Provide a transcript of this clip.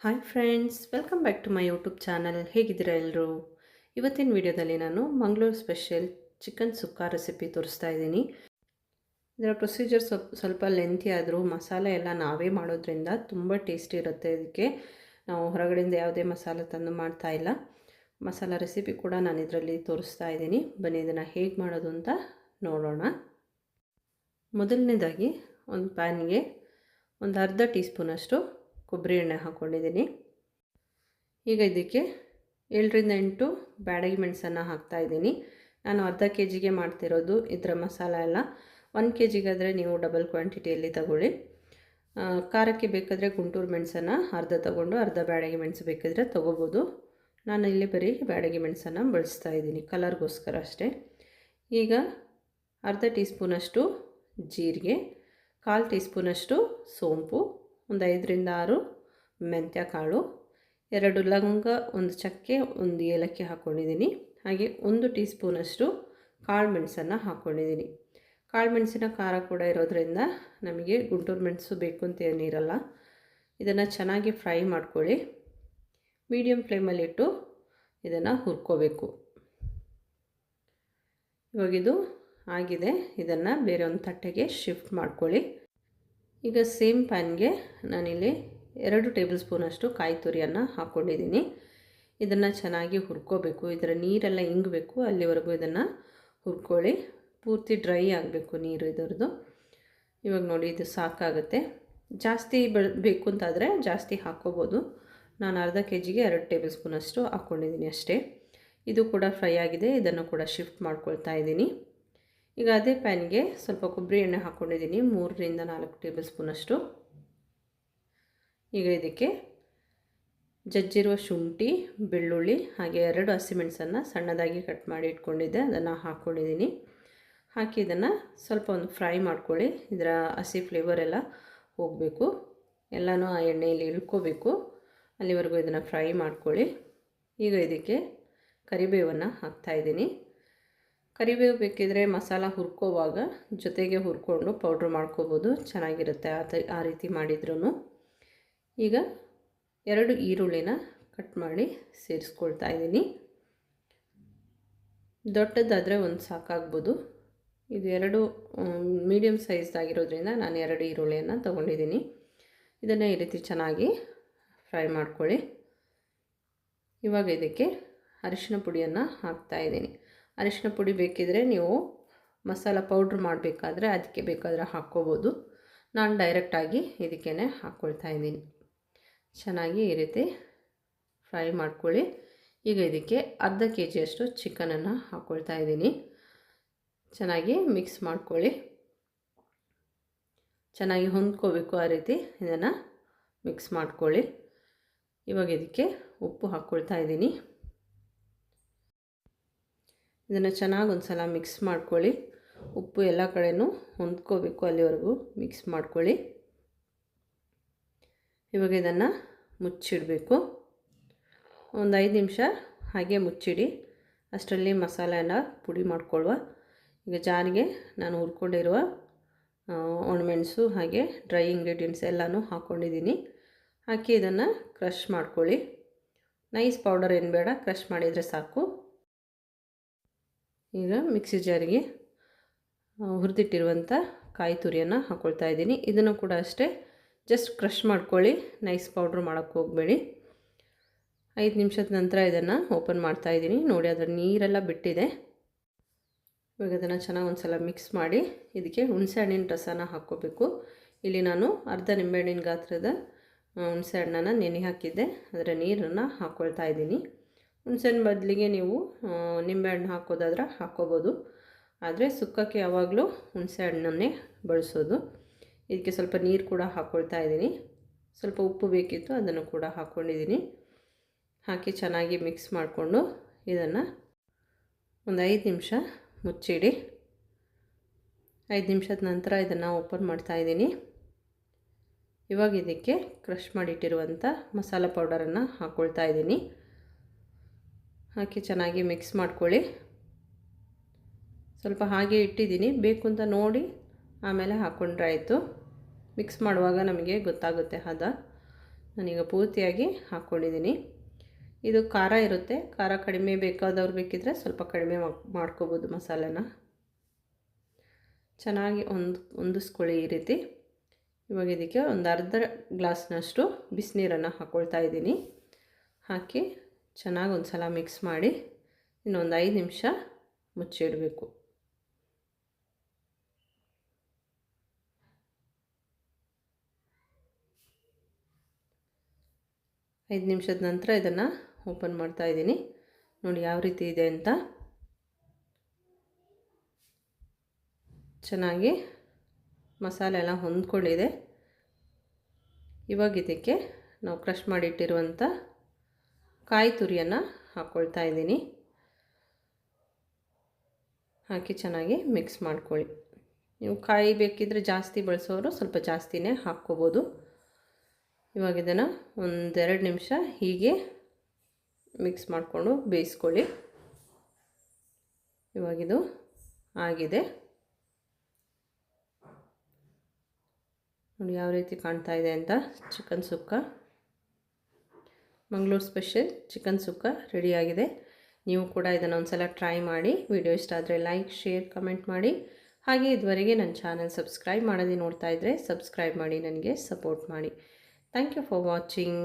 Hi friends welcome back to my YouTube channel ಹೇಗಿದ್ದೀರಾ ಎಲ್ಲರೂ ಇವತ್ತಿನ ವಿಡಿಯೋದಲ್ಲಿ ನಾನು Mangaluru special chicken sukka recipe ತೋರಿಸ್ತಾ ಇದ್ದೀನಿ. ಇದರ ಪ್ರೊಸೀಜರ್ ಸ್ವಲ್ಪ ಸ್ವಲ್ಪ ಲೆಂತಿ ಆದರೂ ಮಸಾಲೆ ಎಲ್ಲ ನಾವೇ ಮಾಡೋದ್ರಿಂದ ತುಂಬ ಟೇಸ್ಟಿ ಇರುತ್ತೆ ಇದಕ್ಕೆ. ನಾವು ಹೊರಗಡೆಯಿಂದ ಯಾವುದೇ ಮಸಾಲೆ ತಂದು ಮಾಡ್ತಾ ಇಲ್ಲ. ಮಸಾಲ ರೆಸಿಪಿ ಕೂಡ ನಾನು ಇದರಲ್ಲಿ ತೋರಿಸ್ತಾ ಇದ್ದೀನಿ. ಬನ್ನಿ ಇದನ್ನು ಹೇಗೆ ಮಾಡೋದು ಅಂತ ನೋಡೋಣ. ಮೊದಲನೇದಾಗಿ ಒಂದು ಪ್ಯಾನ್ಗೆ ಒಂದು ಅರ್ಧ ಟೀ ಸ್ಪೂನಷ್ಟು ಕೊಬ್ಬರಿ ಎಣ್ಣೆ ಹಾಕ್ಕೊಂಡಿದ್ದೀನಿ ಈಗ ಇದಕ್ಕೆ ಏಳರಿಂದ ಎಂಟು ಬ್ಯಾಡಗಿ ಮೆಣಸನ್ನು ಹಾಕ್ತಾಯಿದ್ದೀನಿ ನಾನು ಅರ್ಧ ಕೆ ಜಿಗೆ ಮಾಡ್ತಿರೋದು ಇದರ ಮಸಾಲ ಎಲ್ಲ. ಒಂದು ಕೆ ಜಿಗಾದರೆ ನೀವು ಡಬಲ್ ಕ್ವಾಂಟಿಟಿಯಲ್ಲಿ ತಗೊಳ್ಳಿ. ಖಾರಕ್ಕೆ ಬೇಕಾದರೆ ಗುಂಟೂರು ಮೆಣಸನ್ನು ಅರ್ಧ ತಗೊಂಡು ಅರ್ಧ ಬ್ಯಾಡಗಿ ಮೆಣಸು ಬೇಕಿದ್ರೆ ತೊಗೋಬೋದು. ನಾನು ಇಲ್ಲಿ ಬರೀ ಬ್ಯಾಡಗಿ ಮೆಣಸನ್ನು ಬಳಸ್ತಾ ಇದ್ದೀನಿ ಕಲರ್ಗೋಸ್ಕರ ಅಷ್ಟೇ. ಈಗ ಅರ್ಧ ಟೀ ಸ್ಪೂನಷ್ಟು ಜೀರಿಗೆ, ಕಾಲು ಟೀ ಸ್ಪೂನಷ್ಟು ಸೋಂಪು ಒಂದು ಐದರಿಂದ ಆರು ಮೆಂತ್ಯ ಕಾಳು, ಎರಡು ಲವಂಗ, ಒಂದು ಚಕ್ಕೆ, ಒಂದು ಏಲಕ್ಕಿ ಹಾಕ್ಕೊಂಡಿದ್ದೀನಿ ಹಾಗೆ ಒಂದು ಟೀ ಸ್ಪೂನಷ್ಟು ಕಾಳು ಮೆಣಸನ್ನು ಹಾಕ್ಕೊಂಡಿದ್ದೀನಿ ಕಾಳು ಮೆಣಸಿನ ಖಾರ ಕೂಡ ಇರೋದರಿಂದ ನಮಗೆ ಗುಂಟೂರು ಮೆಣಸು ಬೇಕು ಅಂತ ಏನಿರಲ್ಲ ಇದನ್ನು ಚೆನ್ನಾಗಿ ಫ್ರೈ ಮಾಡ್ಕೊಳ್ಳಿ. ಮೀಡಿಯಮ್ ಫ್ಲೇಮಲ್ಲಿಟ್ಟು ಇದನ್ನು ಹುರ್ಕೋಬೇಕು. ಇವಾಗಿದು ಆಗಿದೆ. ಇದನ್ನು ಬೇರೆ ಒಂದು ತಟ್ಟೆಗೆ ಶಿಫ್ಟ್ ಮಾಡ್ಕೊಳ್ಳಿ. ಈಗ ಸೇಮ್ ಪ್ಯಾನ್ಗೆ ನಾನಿಲ್ಲಿ ಎರಡು ಟೇಬಲ್ ಸ್ಪೂನಷ್ಟು ಕಾಯಿ ತುರಿಯನ್ನು ಹಾಕ್ಕೊಂಡಿದ್ದೀನಿ. ಇದನ್ನು ಚೆನ್ನಾಗಿ ಹುರ್ಕೋಬೇಕು. ಇದರ ನೀರೆಲ್ಲ ಇಂಗಬೇಕು ಅಲ್ಲಿವರೆಗೂ ಇದನ್ನು ಹುರ್ಕೊಳ್ಳಿ. ಪೂರ್ತಿ ಡ್ರೈ ಆಗಬೇಕು ನೀರು ಇದರದ್ದು. ಇವಾಗ ನೋಡಿ, ಇದು ಸಾಕಾಗುತ್ತೆ. ಜಾಸ್ತಿ ಬೇಕು ಅಂತಾದರೆ ಜಾಸ್ತಿ ಹಾಕ್ಕೋಬೋದು. ನಾನು ಅರ್ಧ ಕೆ ಜಿಗೆ ಎರಡು ಟೇಬಲ್ ಸ್ಪೂನಷ್ಟು ಹಾಕ್ಕೊಂಡಿದ್ದೀನಿ ಅಷ್ಟೇ. ಇದು ಕೂಡ ಫ್ರೈ ಆಗಿದೆ. ಇದನ್ನು ಕೂಡ ಶಿಫ್ಟ್ ಮಾಡ್ಕೊಳ್ತಾ ಇದ್ದೀನಿ. ಈಗ ಅದೇ ಪ್ಯಾನ್ಗೆ ಸ್ವಲ್ಪ ಕೊಬ್ಬರಿ ಎಣ್ಣೆ ಹಾಕ್ಕೊಂಡಿದ್ದೀನಿ. ಮೂರರಿಂದ ನಾಲ್ಕು ಟೇಬಲ್ ಸ್ಪೂನಷ್ಟು ಈಗ ಇದಕ್ಕೆ ಜಜ್ಜಿರುವ ಶುಂಠಿ, ಬೆಳ್ಳುಳ್ಳಿ ಹಾಗೆ ಎರಡು ಹಸಿಮೆಣಸನ್ನು ಸಣ್ಣದಾಗಿ ಕಟ್ ಮಾಡಿ ಇಟ್ಕೊಂಡಿದ್ದೆ. ಅದನ್ನು ಹಾಕ್ಕೊಂಡಿದ್ದೀನಿ ಹಾಕಿ ಇದನ್ನು ಸ್ವಲ್ಪ ಒಂದು ಫ್ರೈ ಮಾಡ್ಕೊಳ್ಳಿ. ಇದರ ಹಸಿ ಫ್ಲೇವರ್ ಎಲ್ಲ ಹೋಗಬೇಕು. ಎಲ್ಲನೂ ಆ ಎಣ್ಣೆಯಲ್ಲಿ ಇಳ್ಕೋಬೇಕು. ಅಲ್ಲಿವರೆಗೂ ಇದನ್ನು ಫ್ರೈ ಮಾಡ್ಕೊಳ್ಳಿ. ಈಗ ಇದಕ್ಕೆ ಕರಿಬೇವನ್ನು ಹಾಕ್ತಾಯಿದ್ದೀನಿ ಕರಿಬೇವು ಬೇಕಿದ್ರೆ ಮಸಾಲ ಹುರ್ಕೋವಾಗ ಜೊತೆಗೆ ಹುರ್ಕೊಂಡು ಪೌಡ್ರ್ ಮಾಡ್ಕೋಬೋದು. ಚೆನ್ನಾಗಿರುತ್ತೆ ಆ ಆ ರೀತಿ ಮಾಡಿದ್ರೂ ಈಗ ಎರಡು ಈರುಳ್ಳಿನ ಕಟ್ ಮಾಡಿ ಸೇರಿಸ್ಕೊಳ್ತಾ ಇದ್ದೀನಿ. ದೊಡ್ಡದಾದರೆ ಒಂದು ಸಾಕಾಗ್ಬೋದು. ಇದು ಎರಡು ಮೀಡಿಯಮ್ ಸೈಜ್ದಾಗಿರೋದ್ರಿಂದ ನಾನು ಎರಡು ಈರುಳ್ಳಿಯನ್ನು ತೊಗೊಂಡಿದ್ದೀನಿ. ಇದನ್ನು ಈ ರೀತಿ ಚೆನ್ನಾಗಿ ಫ್ರೈ ಮಾಡ್ಕೊಳ್ಳಿ. ಇವಾಗ ಇದಕ್ಕೆ ಅರಿಶಿನ ಪುಡಿಯನ್ನು ಹಾಕ್ತಾಯಿದ್ದೀನಿ ಅರಿಶಿನ ಪುಡಿ ಬೇಕಿದ್ರೆ ನೀವು ಮಸಾಲ ಪೌಡ್ರ್ ಮಾಡಬೇಕಾದ್ರೆ ಅದಕ್ಕೆ ಬೇಕಾದರೆ ಹಾಕ್ಕೋಬೋದು. ನಾನು ಡೈರೆಕ್ಟಾಗಿ ಇದಕ್ಕೇ ಹಾಕ್ಕೊಳ್ತಾ ಇದ್ದೀನಿ. ಚೆನ್ನಾಗಿ ಈ ರೀತಿ ಫ್ರೈ ಮಾಡ್ಕೊಳ್ಳಿ. ಈಗ ಇದಕ್ಕೆ ಅರ್ಧ ಕೆ ಜಿಯಷ್ಟು ಚಿಕನನ್ನು ಹಾಕ್ಕೊಳ್ತಾ ಇದ್ದೀನಿ. ಚೆನ್ನಾಗಿ ಮಿಕ್ಸ್ ಮಾಡ್ಕೊಳ್ಳಿ. ಚೆನ್ನಾಗಿ ಹೊಂದ್ಕೋಬೇಕು ಆ ರೀತಿ ಇದನ್ನು ಮಿಕ್ಸ್ ಮಾಡ್ಕೊಳ್ಳಿ. ಇವಾಗ ಇದಕ್ಕೆ ಉಪ್ಪು ಹಾಕ್ಕೊಳ್ತಾ ಇದ್ದೀನಿ. ಇದನ್ನು ಚೆನ್ನಾಗಿ ಒಂದು ಸಲ ಮಿಕ್ಸ್ ಮಾಡ್ಕೊಳ್ಳಿ. ಉಪ್ಪು ಎಲ್ಲ ಕಡೆಯೂ ಹೊಂದ್ಕೋಬೇಕು ಅಲ್ಲಿವರೆಗೂ. ಮಿಕ್ಸ್ ಮಾಡ್ಕೊಳ್ಳಿ. ಇವಾಗ ಇದನ್ನು ಮುಚ್ಚಿಡಬೇಕು. ಒಂದು ಐದು ನಿಮಿಷ ಹಾಗೆ ಮುಚ್ಚಿಡಿ. ಅಷ್ಟರಲ್ಲಿ ಮಸಾಲೆನ ಪುಡಿ ಮಾಡ್ಕೊಳ್ಳುವ ಈಗ ಜಾರಿಗೆ ನಾನು ಹುರ್ಕೊಂಡಿರುವ ಒಣಮೆಣಸು ಹಾಗೆ ಡ್ರೈ ಇಂಗ್ರೀಡಿಯೆಂಟ್ಸ್ ಎಲ್ಲನೂ ಹಾಕ್ಕೊಂಡಿದ್ದೀನಿ ಹಾಕಿ ಇದನ್ನು ಕ್ರಷ್ ಮಾಡ್ಕೊಳ್ಳಿ. ನೈಸ್ ಪೌಡರ್ ಏನು ಬೇಡ ಕ್ರಷ್ ಮಾಡಿದರೆ ಸಾಕು. ಈಗ ಮಿಕ್ಸಿ ಜಾರಿಗೆ ಹುರಿದಿಟ್ಟಿರುವಂಥ ಕಾಯಿ ತುರಿಯನ್ನು ಹಾಕ್ಕೊಳ್ತಾ ಇದ್ದೀನಿ. ಇದನ್ನು ಕೂಡ ಅಷ್ಟೇ ಜಸ್ಟ್ ಕ್ರಷ್ ಮಾಡ್ಕೊಳ್ಳಿ. ನೈಸ್ ಪೌಡ್ರ್ ಮಾಡೋಕ್ಕೆ ಹೋಗಬೇಡಿ. ಐದು ನಿಮಿಷದ ನಂತರ ಇದನ್ನು ಓಪನ್ ಮಾಡ್ತಾ ಇದ್ದೀನಿ. ನೋಡಿ ಅದರ ನೀರೆಲ್ಲ ಬಿಟ್ಟಿದೆ. ಇವಾಗ ಅದನ್ನು ಚೆನ್ನಾಗಿ ಒಂದು ಸಲ ಮಿಕ್ಸ್ ಮಾಡಿ ಇದಕ್ಕೆ ಹುಣಸೆ ಹಣ್ಣಿನ ರಸನ ಹಾಕ್ಕೋಬೇಕು. ಇಲ್ಲಿ ನಾನು ಅರ್ಧ ನಿಂಬೆಹಣ್ಣಿನ ಗಾತ್ರದ ಹುಣಸೆ ಹಣ್ಣನ್ನು ನೆನೆ ಹಾಕಿದ್ದೆ. ಅದರ ನೀರನ್ನು ಹಾಕ್ಕೊಳ್ತಾ ಇದ್ದೀನಿ. ಹುಣಸೆಹಣ್ಣು ಬದಲಿಗೆ ನೀವು ನಿಂಬೆಹಣ್ಣು ಹಾಕೋದಾದ್ರೆ ಹಾಕ್ಕೋಬೋದು ಆದರೆ ಸುಕ್ಕಕ್ಕೆ ಯಾವಾಗಲೂ ಹುಣಸೆ ಹಣ್ಣನ್ನೇ ಬಳಸೋದು. ಇದಕ್ಕೆ ಸ್ವಲ್ಪ ನೀರು ಕೂಡ ಹಾಕ್ಕೊಳ್ತಾ ಇದ್ದೀನಿ. ಸ್ವಲ್ಪ ಉಪ್ಪು ಬೇಕಿತ್ತು ಅದನ್ನು ಕೂಡ ಹಾಕ್ಕೊಂಡಿದ್ದೀನಿ ಹಾಕಿ ಚೆನ್ನಾಗಿ ಮಿಕ್ಸ್ ಮಾಡಿಕೊಂಡು ಇದನ್ನು ಒಂದು ಐದು ನಿಮಿಷ ಮುಚ್ಚಿಡಿ. ಐದು ನಿಮಿಷದ ನಂತರ ಇದನ್ನು ಓಪನ್ ಮಾಡ್ತಾಯಿದ್ದೀನಿ ಇವಾಗ ಇದಕ್ಕೆ ಕ್ರಷ್ ಮಾಡಿಟ್ಟಿರುವಂಥ ಮಸಾಲೆ ಪೌಡರನ್ನು ಹಾಕ್ಕೊಳ್ತಾ ಇದ್ದೀನಿ. ಹಾಕಿ ಚೆನ್ನಾಗಿ ಮಿಕ್ಸ್ ಮಾಡ್ಕೊಳ್ಳಿ. ಸ್ವಲ್ಪ ಹಾಗೆ ಇಟ್ಟಿದ್ದೀನಿ. ಬೇಕು ಅಂತ ನೋಡಿ ಆಮೇಲೆ ಹಾಕ್ಕೊಂಡ್ರೆ ಆಯಿತು. ಮಿಕ್ಸ್ ಮಾಡುವಾಗ ನಮಗೆ ಗೊತ್ತಾಗುತ್ತೆ ಹದ. ನಾನೀಗ ಪೂರ್ತಿಯಾಗಿ ಹಾಕ್ಕೊಂಡಿದ್ದೀನಿ. ಇದು ಖಾರ ಇರುತ್ತೆ. ಖಾರ ಕಡಿಮೆ ಬೇಕಾದವ್ರು ಬೇಕಿದ್ರೆ ಸ್ವಲ್ಪ ಕಡಿಮೆ ಮಾಡ್ಕೋಬೋದು ಮಸಾಲೆನ. ಚೆನ್ನಾಗಿ ಒಂದು ಹೊಂದಿಸ್ಕೊಳ್ಳಿ ಈ ರೀತಿ. ಇವಾಗ ಇದಕ್ಕೆ ಒಂದು ಅರ್ಧ ಗ್ಲಾಸ್ನಷ್ಟು ಬಿಸಿನೀರನ್ನು ಹಾಕ್ಕೊಳ್ತಾ ಇದ್ದೀನಿ. ಹಾಕಿ ಚೆನ್ನಾಗಿ ಒಂದು ಸಲ ಮಿಕ್ಸ್ ಮಾಡಿ ಇನ್ನೊಂದು ಐದು ನಿಮಿಷ ಮುಚ್ಚಿಡಬೇಕು. ಐದು ನಿಮಿಷದ ನಂತರ ಇದನ್ನು ಓಪನ್ ಮಾಡ್ತಾ ಇದ್ದೀನಿ. ನೋಡಿ ಯಾವ ರೀತಿ ಇದೆ ಅಂತ. ಚೆನ್ನಾಗಿ ಮಸಾಲೆ ಎಲ್ಲ ಹೊಂದ್ಕೊಂಡಿದೆ. ಇವಾಗ ಇದಕ್ಕೆ ನಾವು ಕ್ರಷ್ ಮಾಡಿಟ್ಟಿರುವಂಥ ಕಾಯಿ ತುರಿಯನ್ನು ಹಾಕ್ಕೊಳ್ತಾ ಇದ್ದೀನಿ. ಹಾಕಿ ಚೆನ್ನಾಗಿ ಮಿಕ್ಸ್ ಮಾಡ್ಕೊಳ್ಳಿ. ನೀವು ಕಾಯಿ ಬೇಕಿದ್ದರೆ ಜಾಸ್ತಿ ಬಳಸೋರು ಸ್ವಲ್ಪ ಜಾಸ್ತಿನೇ ಹಾಕ್ಕೋಬೋದು. ಇವಾಗ ಇದನ್ನು ಒಂದೆರಡು ನಿಮಿಷ ಹೀಗೆ ಮಿಕ್ಸ್ ಮಾಡಿಕೊಂಡು ಬೇಯಿಸ್ಕೊಳ್ಳಿ. ಇವಾಗಿದು ಆಗಿದೆ. ನೋಡಿ ಯಾವ ರೀತಿ ಕಾಣ್ತಾ ಇದೆ ಅಂತ chicken sukka. Mangaluru special chicken sukka ರೆಡಿಯಾಗಿದೆ. ನೀವು ಕೂಡ ಇದನ್ನು ಒಂದು ಸಲ ಟ್ರೈ ಮಾಡಿ. ವಿಡಿಯೋ ಇಷ್ಟ ಆದರೆ ಲೈಕ್, ಶೇರ್, ಕಮೆಂಟ್ ಮಾಡಿ. ಹಾಗೆ ಇದುವರೆಗೆ ನನ್ನ ಚಾನಲ್ ಸಬ್ಸ್ಕ್ರೈಬ್ ಮಾಡೋದೇ ನೋಡ್ತಾ ಇದ್ದರೆ ಸಬ್ಸ್ಕ್ರೈಬ್ ಮಾಡಿ, ನನಗೆ ಸಪೋರ್ಟ್ ಮಾಡಿ. Thank you for watching.